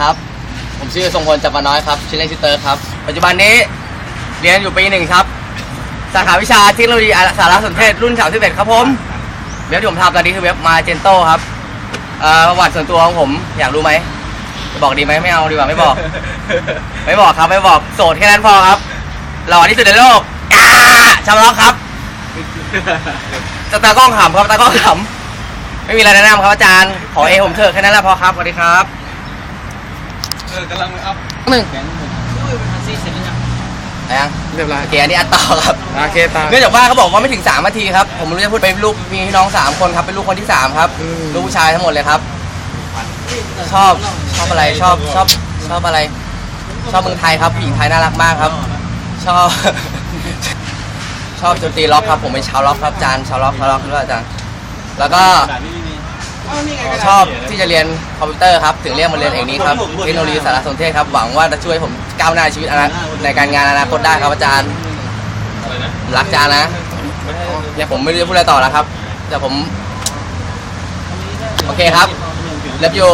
ครับ ผมชื่อทรงพลจับปาน้อยครับชื่อเล่นชื่อเติร์ครับ ปัจจุบันนี้เรียนอยู่ปีหนึ่งครับ สาขาวิชาเทคโนโลยีสารสนเทศรุ่น31ครับผม เว็บที่ผมทำตอนนี้คือเว็บมาเจนโตครับเอ่อประวัติส่วนตัวของผมอยากรู้ไหมจะบอกดีไหมไม่เอาดีกว่าไม่บอก ไม่บอกครับไม่บอกโสดแค่นั้นพอครับหล่อที่สุดในโลกอ่าชาวล็อกครับจตากล้องขำครับตากล้องขำไม่มีอะไรแนะนำครับอาจารย์ ขอเอผมเถอะแค่นั้นแหละพอครับสวัสดีครับ เออกำลังอัพหนึ่งแข็งหนึ่งอะไรยังเรียบร้อยโอเคอันนี้อัดต่อครับโอเคตามเนื่องจากว่าเขาบอกว่าไม่ถึง3นาทีครับ ผมไม่รู้จะพูดเป็นลูกมีพี่น้อง 3 คนครับ เป็นลูกคนที่ 3 ครับอืมลูกผู้ชายทั้งหมดเลยครับ ชอบชอบอะไรชอบชอบชอบอะไร ชอบเมืองไทยครับผู้หญิงไทยน่ารักมากครับ ชอบ ชอบดนตรีล็อกครับ ผมเป็นชาวล็อกครับอาจารย์ชาวล็อกชาวล็อกด้วยอาจารย์แล้วก็ ชอบที่จะเรียนคอมพิวเตอร์ครับถึงเรียกมาเรียนเองนี้ครับเทคโนโลยีสารสนเทศครับหวังว่าจะช่วยผมก้าวหน้าชีวิตอนาในการงานอนาคตได้ครับอาจารย์รักอาจารย์นะเนี่ยผมไม่รู้จะพูดอะไรต่อแล้วครับ แต่ผม โอเคครับเลิฟยู